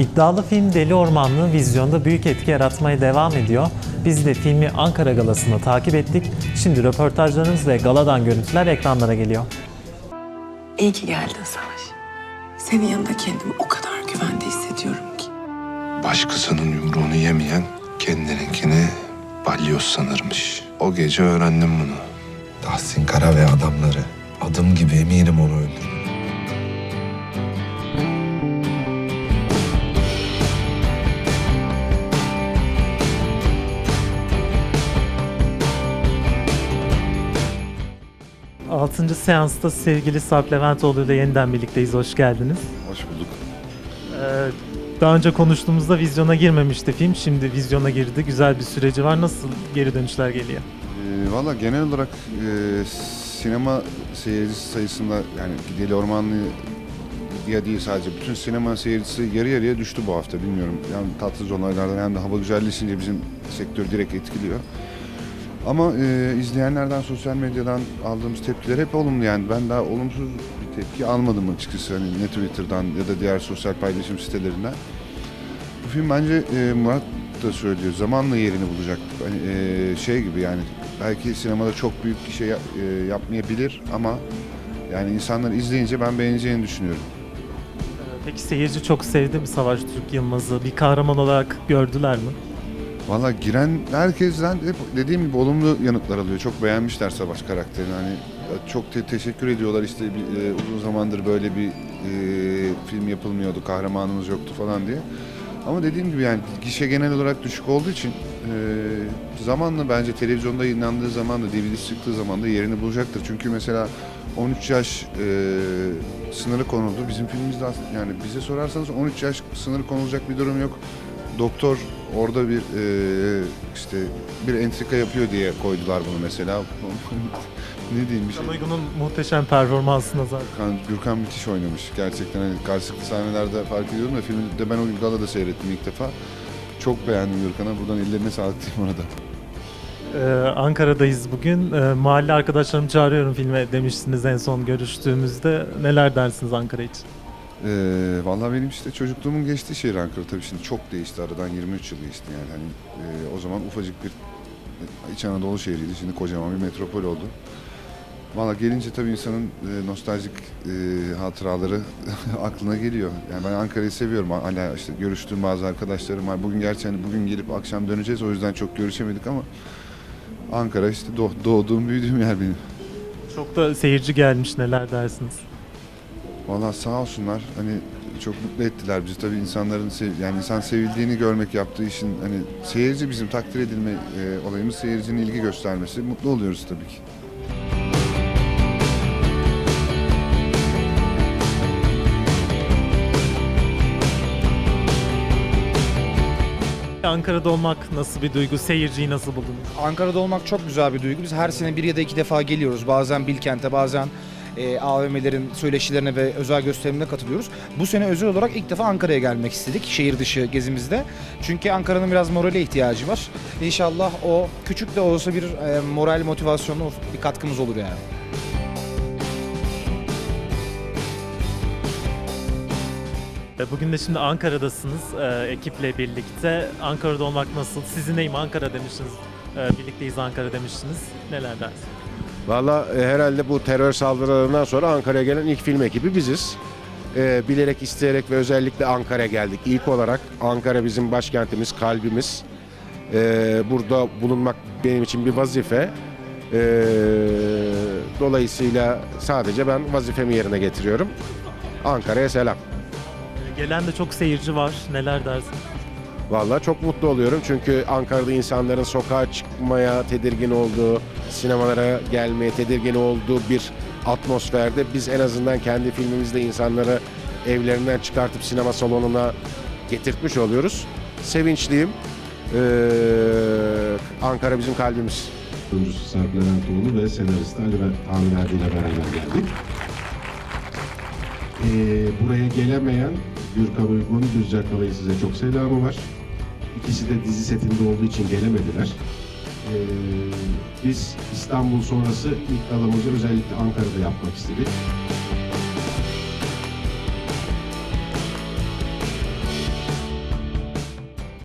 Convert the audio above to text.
İddialı film Deli Ormanlı vizyonda büyük etki yaratmaya devam ediyor. Biz de filmi Ankara Galası'nda takip ettik. Şimdi röportajlarımız ve galadan görüntüler ekranlara geliyor. İyi ki geldin Savaş. Senin yanında kendimi o kadar güvende hissediyorum ki. Başkasının yumruğunu yemeyen kendininkini balyoz sanırmış. O gece öğrendim bunu. Tahsin Kara ve adamları. Adım gibi eminim onu öldürür. 6. seansta sevgili Sarp Leventoğlu ile yeniden birlikteyiz. Hoş geldiniz. Hoş bulduk. Ee, daha önce konuştuğumuzda vizyona girmemişti film. Şimdi vizyona girdi. Güzel bir süreci var. Nasıl geri dönüşler geliyor? E, Valla genel olarak e, sinema seyircisi sayısında yani Deli Ormanlı ya değil sadece bütün sinema seyircisi yarı yarıya düştü bu hafta bilmiyorum. Yani tatsız olaylardan hem de hava güzelleşince bizim sektör direkt etkiliyor. Ama e, izleyenlerden, sosyal medyadan aldığımız tepkiler hep olumlu yani. Ben daha olumsuz bir tepki almadım açıkçası. Hani ne Twitter'dan ya da diğer sosyal paylaşım sitelerinden. Bu film bence e, Murat da söylüyor zamanla yerini bulacak. Hani e, şey gibi yani belki sinemada çok büyük bir şey yap- e, yapmayabilir ama yani insanlar izleyince ben beğeneceğini düşünüyorum. Peki seyirci çok sevdi mi Savaş Türk Yılmaz'ı? Bir kahraman olarak gördüler mi? Valla giren herkesten hep dediğim gibi olumlu yanıtlar alıyor. Çok beğenmişler Savaş karakterini. Hani çok te- teşekkür ediyorlar işte bir, e, uzun zamandır böyle bir e, film yapılmıyordu, kahramanımız yoktu falan diye. Ama dediğim gibi yani gişe genel olarak düşük olduğu için e, zamanla bence televizyonda yayınlandığı zaman da DVD çıktığı zaman da yerini bulacaktır. Çünkü mesela 13 yaş e, sınırı konuldu. Bizim filmimizde yani bize sorarsanız 13 yaş sınırı konulacak bir durum yok. Doktor orada bir e, işte bir entrika yapıyor diye koydular bunu mesela. ne diyeyim bir şey. Uygun'un muhteşem performansına zaten. Gürkan, Gürkan müthiş oynamış. Gerçekten hani karşılıklı sahnelerde fark ediyorum da filmi de ben o galada seyrettim ilk defa. Çok beğendim Gürkan'a. Buradan ellerine sağlık diyeyim ona da. Ee, Ankara'dayız bugün. Ee, mahalle arkadaşlarımı çağırıyorum filme demiştiniz en son görüştüğümüzde. Neler dersiniz Ankara için? Ee, vallahi benim işte çocukluğumun geçtiği şehir Ankara tabii şimdi çok değişti aradan 23 yıl geçti yani hani e, o zaman ufacık bir e, İç Anadolu şehriydi şimdi kocaman bir metropol oldu. Valla gelince tabii insanın e, nostaljik e, hatıraları aklına geliyor. Yani ben Ankara'yı seviyorum. Hala işte görüştüğüm bazı arkadaşlarım var. Bugün gerçi hani bugün gelip akşam döneceğiz o yüzden çok görüşemedik ama Ankara işte doğ- doğduğum büyüdüğüm yer benim. Çok da seyirci gelmiş neler dersiniz? Valla sağ olsunlar hani çok mutlu ettiler bizi tabii insanların sev- yani insan sevildiğini görmek yaptığı işin hani seyirci bizim takdir edilme e, olayımız seyircinin ilgi göstermesi mutlu oluyoruz tabii ki. Ankara'da olmak nasıl bir duygu? Seyirciyi nasıl buldunuz? Ankara'da olmak çok güzel bir duygu. Biz her sene bir ya da iki defa geliyoruz. Bazen Bilkent'e, bazen e, AVM'lerin söyleşilerine ve özel gösterimine katılıyoruz. Bu sene özel olarak ilk defa Ankara'ya gelmek istedik şehir dışı gezimizde. Çünkü Ankara'nın biraz morale ihtiyacı var. İnşallah o küçük de olsa bir e, moral motivasyonu bir katkımız olur yani. Ee, Bugün de şimdi Ankara'dasınız e, ekiple birlikte. Ankara'da olmak nasıl? Sizin neyim Ankara demiştiniz. E, birlikteyiz Ankara demiştiniz. Neler dersiniz? Valla e, herhalde bu terör saldırılarından sonra Ankara'ya gelen ilk film ekibi biziz. E, bilerek, isteyerek ve özellikle Ankara'ya geldik. İlk olarak Ankara bizim başkentimiz, kalbimiz. E, burada bulunmak benim için bir vazife. E, dolayısıyla sadece ben vazifemi yerine getiriyorum. Ankara'ya selam. Gelen de çok seyirci var. Neler dersiniz? Vallahi çok mutlu oluyorum çünkü Ankara'da insanların sokağa çıkmaya tedirgin olduğu, sinemalara gelmeye tedirgin olduğu bir atmosferde biz en azından kendi filmimizle insanları evlerinden çıkartıp sinema salonuna getirtmiş oluyoruz. Sevinçliyim. Ee, Ankara bizim kalbimiz. Oyuncusu Sarp Leventoğlu ve senaristi Ali Tahmin Erdi ile beraber geldik. Ee, buraya gelemeyen Gürkan Uygun, Düzce Kalay'ın size çok selamı var. İkisi de dizi setinde olduğu için gelemediler. Ee, biz İstanbul sonrası ilk dalımızı özellikle Ankara'da yapmak istedik.